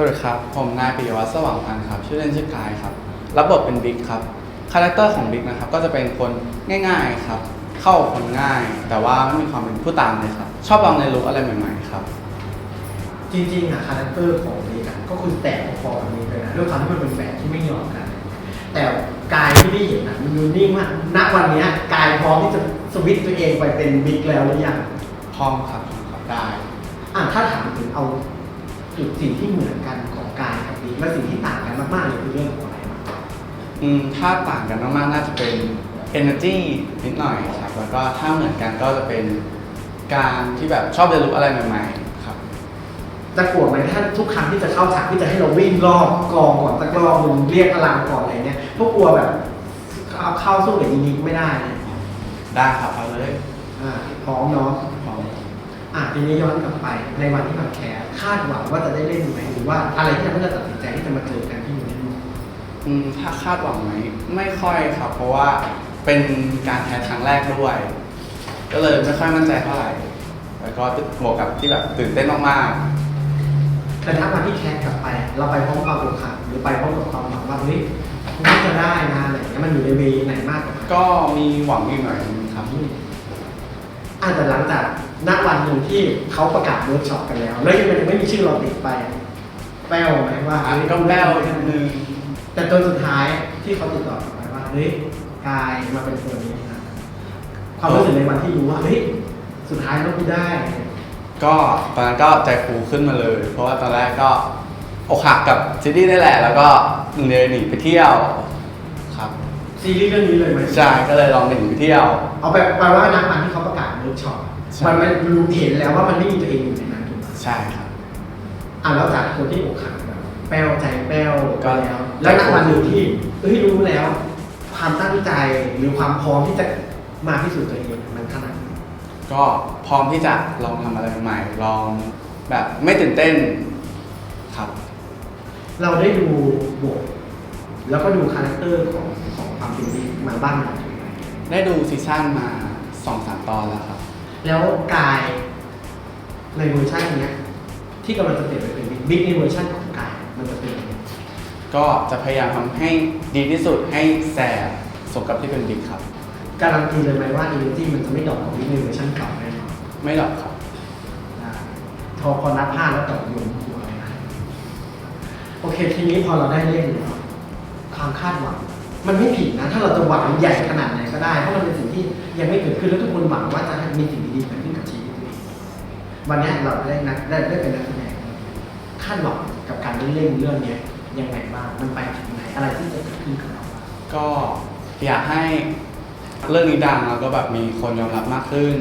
วัสดีครับ ผมนายปิยวัฒน์สว่างพันธ์ครับ ชื่อเล่นชื่อกายครับ รับบทเป็นบิ๊กครับ คาแรคเตอร์ของบิ๊กนะครับ ก็จะเป็นคนง่ายๆครับ เข้ากับคนง่าย แต่ว่าไม่มีความเป็นผู้ตามเลยครับ ชอบลองเรียนรู้อะไรใหม่ๆครับ จริงๆอะคาแรคเตอร์ของนี้กันก็คือแตกพอๆกับนี้เลยนะด้วยความที่มันเป็นแฝดที่ไม่ยอมกัน แต่กายที่พี่เห็นอะมันดูนิ่งมากณวันเนี้ยกายพร้อมที่จะสวิตช์ตัวเองไปเป็นบิ๊กแล้วหรือยังพร้อมครับพร้อมครับได้ อะถ้าถามถึงเอา จุดสิ่งที่เหมือนกันของกายกับบิ๊กและสิ่งที่ต่างกันมากๆเลยคือเรื่องของอะไรบ้างอืมถ้าต่างกันมากๆน่าจะเป็น energy นิดหน่อยครับแล้วก็ถ้าเหมือนกันก็จะเป็นการที่แบบชอบเรียนรู้อะไรใหม่ๆครับจะกลัวไหมถ้าทุกครั้งที่จะเข้าฉากที่จะให้เราวิ่งรอบกองก่อนตะกรองมึงเรียกพลังก่อนอะไรเนี้ยพวกกลัวแบบเอาเข้าสู้กับอีนิกไม่ได้นะได้ครับเอาเลยอ่าพร้อมเนาะพร้ อมอะทีนี้ย้อนกลับไปในวันที่แบบแคร์คาดหวังว่าจะได้เล่นไหมหรือว่าอะไรที่ทำให้เราตัดสินใจที่จะมาเจอกันที่อยู่ในนี้อืมถ้าคาดหวังไหมไม่ค่อยครับ เพราะว่าเป็นการแคสครั้งแรกด้วย ก็เลยไม่ค่อยมั่นใจเท่าไหร่แล้วก็บวกกับที่แบบตื่นเต้นมากแต่ถ้าวันที่แคร์กลับไป เราไปพร้อมความอกหักหรือไปพร้อมกับความหวังว่าเฮ้ยน่าจะได้นะอะไรอย่างเงี้ยมันอยู่ในเวไหนมากกว่ากันๆก็มีหวังอีกหน่อยนึงครับอะแต่หลังจาก ณวันหนึ่งที่เขาประกาศเวิร์กช็อปกันแล้ว แล้วยังไม่มีชื่อเราติดไปแป้วไหมว่าอันก็แป้วนิดนึงแต่จนสุดท้ายที่เขาติดต่อกลับมาว่าเฮ้ยกายมาเป็นคนนี้นะความรู้สึกในวันที่รู้ว่าเฮ้ยสุดท้ายเราไม่ได้ก็ตอนนั้นก็ใจฟูขึ้นมาเลย เพราะว่าตอนแรกก็อกหักกับซีรีส์ได้แหละ แล้วก็เลยหนีไปเที่ยวครับ ซีรีส์เรื่องนี้เลยไหมใช่ก็เลยลองหนีไปเที่ยว เอาแบบแปลว่าณวันที่เขาประกาศเวิร์กช็อปใช่ มันมันรู้เห็นแล้วว่ามันไม่มีตัวเองอยู่ในนั้นถูกไหมใช่ครับ อะแล้วจากคนที่อกหักแบบแป้วใจแป้วก็แล้ว แล้วณวันหนึ่งที่เอ้ยรู้แล้ว ความตั้งใจหรือความพร้อมที่จะมาพิสูจน์ตัวเองมันขนาดไหนก็พร้อมที่จะลองทำอะไรใหม่ๆลองแบบไม่ตื่นเต้นครับ เราได้ดูบทแล้วก็ดูคาแรคเตอร์ของของความเป็นดีมาบ้างไหมได้ดูซีซั่นมาสองสามตอนแล้วครับ แล้วกายในเวอร์ชันเนี้ยที่กำลังจะเปลี่ยนไปเป็นบิ๊กในเวอร์ชันของกายมันจะเป็นยังไงก็จะพยายามทำให้ดีที่สุดให้แสบสมกับที่เป็นบิ๊กครับ การันตีเลยไหมว่า Energy มันจะไม่ดรอปของบิ๊กในเวอร์ชันเก่าแน่นอนไม่หรอกครับ ได้พอพอนับผ้าแล้วต่อโยงหัวเลยนะโอเคทีนี้พอเราได้เล่นแล้วความคาดหวัง มันไม่ผิดนะ ถ้าเราจะหวังใหญ่ขนาดไหนก็ได้ เพราะมันเป็นสิ่งที่ยังไม่เกิดขึ้นแล้วทุกคนหวังว่าจะมีสิ่งดีๆเกิดขึ้นกับชีวิตตัวเองวันนี้เราได้นักได้ได้เป็นนักแสดงคาดหวังกับการได้เล่นเรื่องเนี้ยยังไงบ้างมันไปถึงไหนอะไรที่จะเกิดขึ้นกับเราบ้างก็อยากให้เรื่องนี้ดังแล้วก็แบบมีคนยอมรับมากขึ้น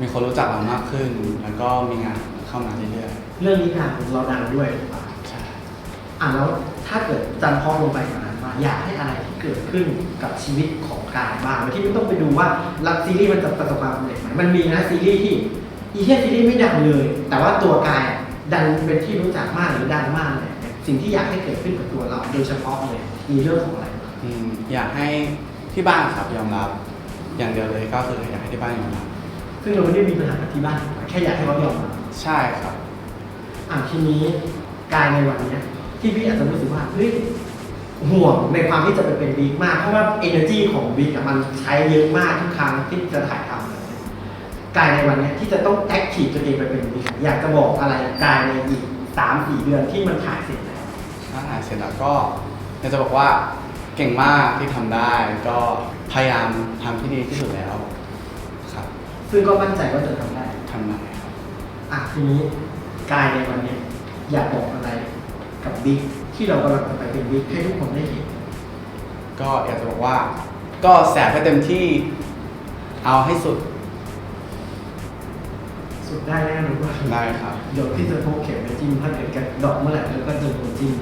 มีคนรู้จักเรามากขึ้น แล้วก็มีงานเข้ามาเรื่อยเรื่องนี้ดังเราดังด้วยหรือเปล่าๆใช่อะแล้วถ้าเกิดจำพองลงไปกว่านั้นว่า อยากให้อะไรที่เกิดขึ้นกับชีวิตของกายบ้างโดยที่ไม่ต้องไปดูว่ารักซีรีส์มันจะประสบความสำเร็จไหมมันมีนะซีรีส์ที่อีเทียซีรีส์ไม่ดังเลย แต่ว่าตัวกายอะดันเป็นที่รู้จักมากหรือดังมากเลยเนี่ยสิ่งที่อยากให้เกิดขึ้นกับตัวเราโดยเฉพาะเลยมีเรื่องของอะไรบ้างอืมอยากให้ที่บ้านครับยอมรับ อย่างเดียวเลยก็คืออยากให้ที่บ้านยอมรับซึ่งเราไม่ได้มีปัญหากับที่บ้านแค่อยากให้เขายอมรับใช่ครับอะทีนี้กายในวันเนี้ยที่พี่อาจจะรู้สึกว่าเฮ้ย ห่วงในความที่จะไปเป็นบิ๊กมาก เพราะว่า energy ของบิ๊กอะมันใช้เยอะมากทุกครั้งที่จะถ่ายทำอะไรเนี่ยกายในวันเนี้ยที่จะต้องแอคทีฟตัวเองไปเป็นบิ๊กอยากจะบอกอะไรกายในอีกสามสี่เดือนที่มันถ่ายเสร็จแล้วถ้าถ่ายเสร็จแล้วก็อยากจะบอกว่าเก่งมากที่ทำได้ ก็พยายามทำที่ดีที่สุดแล้วครับซึ่งก็มั่นใจว่าจะทำได้ทำได้ครับ อะทีนี้กายในวันเนี้ยอยากบอกอะไร กับบิ๊กที่เรากำลังจะไปเป็นบิ๊กให้ทุกคนได้เห็น ก็อยากจะบอกว่า ก็แสบให้เต็มที่เอาให้สุดสุดได้แน่นอนว่าได้ครับ เดี๋ยวพี่จะพกเข็มไปจิ้มถ้าเกิดแกดอกเมื่อไหร่แล้วก็จะโดนจิ้ม